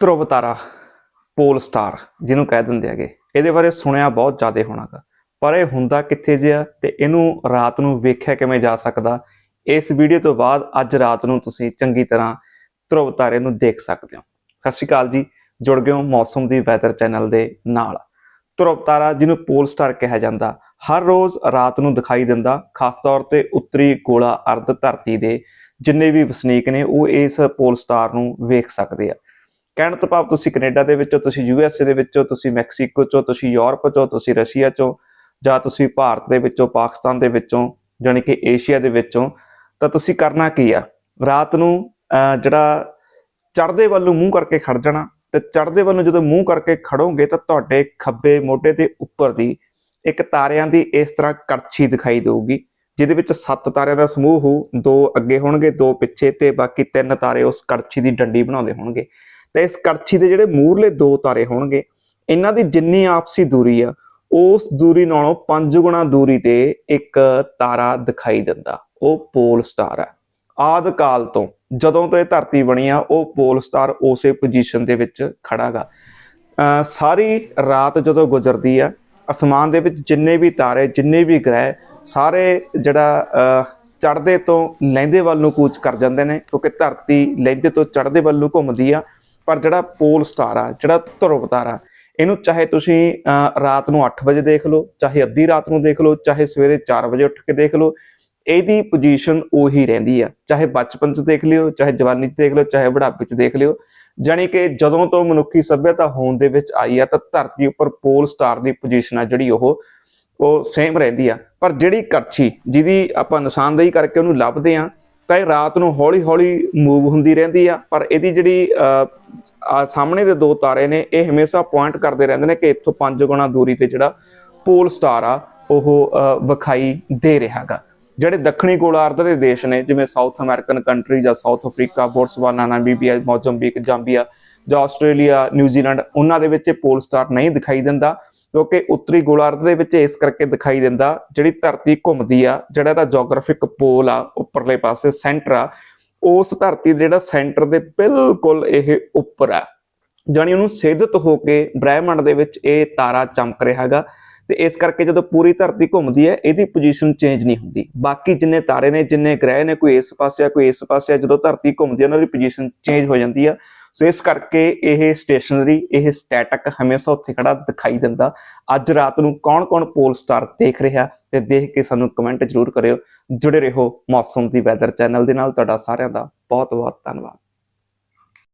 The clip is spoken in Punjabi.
ਧਰੁਵ ਤਾਰਾ ਪੋਲ ਸਟਾਰ ਜਿਹਨੂੰ ਕਹਿ ਦਿੰਦੇ ਹੈਗੇ। ਇਹਦੇ ਬਾਰੇ ਸੁਣਿਆ ਬਹੁਤ ਜ਼ਿਆਦਾ ਹੋਣਾਗਾ। ਪਰ ਇਹ ਹੁੰਦਾ ਕਿੱਥੇ ਜਿਆ ਤੇ ਇਹਨੂੰ ਰਾਤ ਨੂੰ ਵੇਖਿਆ ਕਿਵੇਂ ਜਾ ਸਕਦਾ? ਇਸ ਵੀਡੀਓ ਤੋਂ ਬਾਅਦ ਅੱਜ ਰਾਤ ਨੂੰ ਤੁਸੀਂ ਚੰਗੀ ਤਰ੍ਹਾਂ ਧਰੁਵ ਤਾਰੇ ਨੂੰ ਦੇਖ ਸਕਦੇ ਹੋ। ਸਤਿ ਸ਼੍ਰੀ ਅਕਾਲ ਜੀ, ਜੁੜ ਗਏ ਹੋ ਮੌਸਮ ਦੀ ਵੈਦਰ ਚੈਨਲ ਦੇ ਨਾਲ। ਧਰੁਵ ਤਾਰਾ ਜਿਹਨੂੰ ਪੋਲ ਸਟਾਰ ਕਿਹਾ ਜਾਂਦਾ, ਹਰ ਰੋਜ਼ ਰਾਤ ਨੂੰ ਦਿਖਾਈ ਦਿੰਦਾ, ਖਾਸ ਤੌਰ ਤੇ ਉੱਤਰੀ ਗੋਲਾ ਅਰਧ ਧਰਤੀ ਦੇ ਜਿੰਨੇ ਵੀ ਵਸਨੀਕ ਨੇ, ਉਹ ਇਸ ਪੋਲ ਸਟਾਰ ਨੂੰ ਵੇਖ ਸਕਦੇ ਆ। ਕਹਿਣ ਤੋਂ ਭਾਵ ਤੁਸੀਂ ਕੈਨੇਡਾ ਦੇ ਵਿੱਚੋਂ ਤੁਸੀਂ ਯੂਐਸਏ ਦੇ ਵਿੱਚੋਂ ਤੁਸੀਂ ਮੈਕਸੀਕੋ ਚੋਂ ਤੁਸੀਂ ਯੂਰਪ ਚੋਂ ਤੁਸੀਂ ਰਸ਼ੀਆ ਚੋਂ ਜਾਂ ਤੁਸੀਂ ਭਾਰਤ ਦੇ ਵਿੱਚੋਂ ਪਾਕਿਸਤਾਨ ਦੇ ਵਿੱਚੋਂ ਜਾਣੀ ਕਿ ਏਸ਼ੀਆ ਦੇ ਵਿੱਚੋਂ ਤਾਂ ਤੁਸੀਂ ਕਰਨਾ ਕੀ ਆ? ਰਾਤ ਨੂੰ ਅਹ, ਜਿਹੜਾ ਚੜ੍ਹਦੇ ਵੱਲ ਨੂੰ ਮੂੰਹ ਕਰਕੇ ਖੜ ਜਾਣਾ ਤੇ ਚੜ੍ਹਦੇ ਵੱਲ ਨੂੰ ਜਦੋਂ ਮੂੰਹ ਕਰਕੇ ਖੜੋਗੇ ਤਾਂ ਤੁਹਾਡੇ ਖੱਬੇ ਮੋਢੇ ਦੇ ਉੱਪਰ ਦੀ ਇੱਕ ਤਾਰਿਆਂ ਦੀ ਇਸ ਤਰ੍ਹਾਂ ਕੜਛੀ ਦਿਖਾਈ ਦੇਊਗੀ ਜਿਹਦੇ ਵਿੱਚ ਸੱਤ ਤਾਰਿਆਂ ਦਾ ਸਮੂਹ ਹੋ ਦੋ ਅੱਗੇ ਹੋਣਗੇ ਦੋ ਪਿੱਛੇ ਤੇ ਬਾਕੀ ਤਿੰਨ ਤਾਰੇ ਉਸ ਕੜਛੀ ਦੀ ਡੰਡੀ ਬਣਾਉਂਦੇ ਹੋਣਗੇ। ਤੇ ਇਸ ਕੜਛੀ ਦੇ ਜਿਹੜੇ ਮੂਰਲੇ ਦੋ ਤਾਰੇ ਹੋਣਗੇ, ਇਹਨਾਂ ਦੀ ਜਿੰਨੀ ਆਪਸੀ ਦੂਰੀ ਆ, ਉਸ ਦੂਰੀ ਨਾਲੋਂ 5 ਗੁਣਾ ਦੂਰੀ ਤੇ ਇੱਕ ਤਾਰਾ ਦਿਖਾਈ ਦਿੰਦਾ, ਉਹ ਪੋਲ ਸਟਾਰ ਹੈ ਆਦ ਕਾਲ ਤੋਂ ਜਦੋਂ ਤੋਂ ਇਹ ਧਰਤੀ ਬਣੀ ਆ, ਉਹ ਪੋਲ ਸਟਾਰ ਉਸੇ ਪੋਜੀਸ਼ਨ ਦੇ ਵਿੱਚ ਖੜਾਗਾ। ਅਹ ਸਾਰੀ ਰਾਤ ਜਦੋਂ ਗੁਜ਼ਰਦੀ ਆ, ਅਸਮਾਨ ਦੇ ਵਿੱਚ ਜਿੰਨੇ ਵੀ ਤਾਰੇ, ਜਿੰਨੇ ਵੀ ਗ੍ਰਹਿ, ਸਾਰੇ ਜਿਹੜਾ ਚੜ੍ਹਦੇ ਤੋਂ ਲਹਿੰਦੇ ਵੱਲ ਨੂੰ ਕੂਚ ਕਰ ਜਾਂਦੇ ਨੇ, ਕਿਉਂਕਿ ਧਰਤੀ ਲਹਿੰਦੇ ਤੋਂ ਚੜ੍ਹਦੇ ਵੱਲ ਨੂੰ ਘੁੰਮਦੀ ਆ। ਪਰ ਜਿਹੜਾ ਪੋਲ ਸਟਾਰ ਆ, ਜਿਹੜਾ ਧਰੁਵ ਤਾਰਾ ਇਹਨੂੰ ਚਾਹੇ ਤੁਸੀਂ ਰਾਤ ਨੂੰ 8 ਵਜੇ ਦੇਖ ਲਓ, ਚਾਹੇ ਅੱਧੀ ਰਾਤ ਨੂੰ ਦੇਖ ਲਓ, ਚਾਹੇ ਸਵੇਰੇ 4 ਵਜੇ ਉੱਠ ਕੇ ਦੇਖ ਲਓ, ਇਹਦੀ ਪੋਜੀਸ਼ਨ ਉਹੀ ਰਹਿੰਦੀ ਆ। ਚਾਹੇ ਬਚਪਨ 'ਚ ਦੇਖ ਲਿਓ, ਚਾਹੇ ਜਵਾਨੀ 'ਚ ਦੇਖ ਲਿਓ, ਚਾਹੇ ਬੁਢਾਪੇ 'ਚ ਦੇਖ ਲਿਓ, ਜਾਣੀ ਕਿ ਜਦੋਂ ਤੋਂ ਮਨੁੱਖੀ ਸੱਭਿਅਤਾ ਹੋਣ ਦੇ ਵਿੱਚ ਆਈ ਆ, ਤਾਂ ਧਰਤੀ ਉੱਪਰ ਪੋਲ ਸਟਾਰ ਦੀ ਪੋਜੀਸ਼ਨ ਆ ਜਿਹੜੀ ਉਹ ਉਹ ਸੇਮ ਰਹਿੰਦੀ ਆ। ਪਰ ਜਿਹੜੀ ਕਰਛੀ, ਜਿਹਦੀ ਆਪਾਂ ਨਿਸ਼ਾਨਦੇਹੀ ਕਰਕੇ ਉਹਨੂੰ ਲੱਭਦੇ ਆ ਤਾਂ ਇਹ ਰਾਤ ਨੂੰ ਹੌਲੀ ਹੌਲੀ ਮੂਵ ਹੁੰਦੀ ਰਹਿੰਦੀ ਆ, ਪਰ ਇਹਦੀ ਜਿਹੜੀ ਸਾਹਮਣੇ ਦੇ ਦੋ ਤਾਰੇ ਨੇ, ਇਹ ਹਮੇਸ਼ਾ ਪੁਆਇੰਟ ਕਰਦੇ ਰਹਿੰਦੇ ਨੇ ਕਿ ਇੱਥੋਂ 5 ਗੁਣਾ ਦੂਰੀ ਤੇ ਜਿਹੜਾ ਪੋਲ ਸਟਾਰ ਆ, ਉਹ ਵਿਖਾਈ ਦੇ ਰਿਹਾਗਾ ਜਿਹੜੇ ਦੱਖਣੀ ਗੋਲਾਰਧ ਦੇ ਦੇਸ਼ ਨੇ, ਜਿਵੇਂ ਸਾਊਥ ਅਮਰੀਕਨ ਕੰਟਰੀ ਜਾਂ South Africa Botswana Namibia Mozambique Zambia ਜਾਂ ਆਸਟ੍ਰੇਲੀਆ ਨਿਊਜ਼ੀਲੈਂਡ ਉਹਨਾਂ ਦੇ ਵਿੱਚ ਇਹ ਪੋਲ ਸਟਾਰ ਨਹੀਂ ਦਿਖਾਈ ਦਿੰਦਾ। ਕਿਉਂਕਿ ਉੱਤਰੀ ਗੋਲਾਰਧ ਦੇ ਵਿੱਚ ਇਸ ਕਰਕੇ ਦਿਖਾਈ ਦਿੰਦਾ, ਜਿਹੜੀ ਧਰਤੀ ਘੁੰਮਦੀ ਆ, ਜਿਹੜਾ ਇਹਦਾ ਜੀਓਗ੍ਰਾਫਿਕ ਪੋਲ ਆ, ਉੱਪਰਲੇ ਪਾਸੇ ਸੈਂਟਰ ਆ, ਉਸ ਧਰਤੀ ਜਿਹੜਾ ਸੈਂਟਰ ਦੇ ਬਿਲਕੁਲ ਇਹ ਉੱਪਰ ਆ। ਜਾਣੀ ਉਹਨੂੰ ਸਿੱਧਤ ਹੋ ਕੇ ਬ੍ਰਹਿਮੰਡ ਦੇ ਵਿੱਚ ਇਹ ਤਾਰਾ ਚਮਕ ਰਿਹਾ ਹੈਗਾ ਤੇ ਇਸ ਕਰਕੇ ਜਦੋਂ ਪੂਰੀ ਧਰਤੀ ਘੁੰਮਦੀ ਹੈ, ਇਹਦੀ ਪੋਜੀਸ਼ਨ ਚੇਂਜ ਨਹੀਂ ਹੁੰਦੀ। ਬਾਕੀ ਜਿੰਨੇ ਤਾਰੇ ਨੇ, ਜਿੰਨੇ ਗ੍ਰਹਿ ਨੇ, ਕੋਈ ਇਸ ਪਾਸੇ ਆ, ਕੋਈ ਇਸ ਪਾਸੇ ਆ, ਜਦੋਂ ਧਰਤੀ ਘੁੰਮਦੀ ਹੈ, ਉਹਨਾਂ ਦੀ ਪੋਜੀਸ਼ਨ ਚੇਂਜ ਹੋ ਜਾਂਦੀ ਆ। ਸੋ ਇਸ ਕਰਕੇ ਇਹ ਸਟੇਸ਼ਨਰੀ ਇਹ ਸਟੈਟਿਕ ਹਮੇਸ਼ਾ ਉੱਥੇ ਖੜਾ ਦਿਖਾਈ ਦਿੰਦਾ। ਅੱਜ ਰਾਤ ਨੂੰ ਕੌਣ-ਕੌਣ ਪੋਲ ਸਟਾਰ ਦੇਖ ਰਿਹਾ ਤੇ ਦੇਖ ਕੇ ਸਾਨੂੰ ਕਮੈਂਟ ਜ਼ਰੂਰ ਕਰਿਓ। ਜੁੜੇ ਰਹੋ ਮੌਸਮ ਦੀ ਵੈਦਰ ਚੈਨਲ ਦੇ ਨਾਲ। ਤੁਹਾਡਾ ਸਾਰਿਆਂ ਦਾ ਬਹੁਤ-ਬਹੁਤ ਧੰਨਵਾਦ।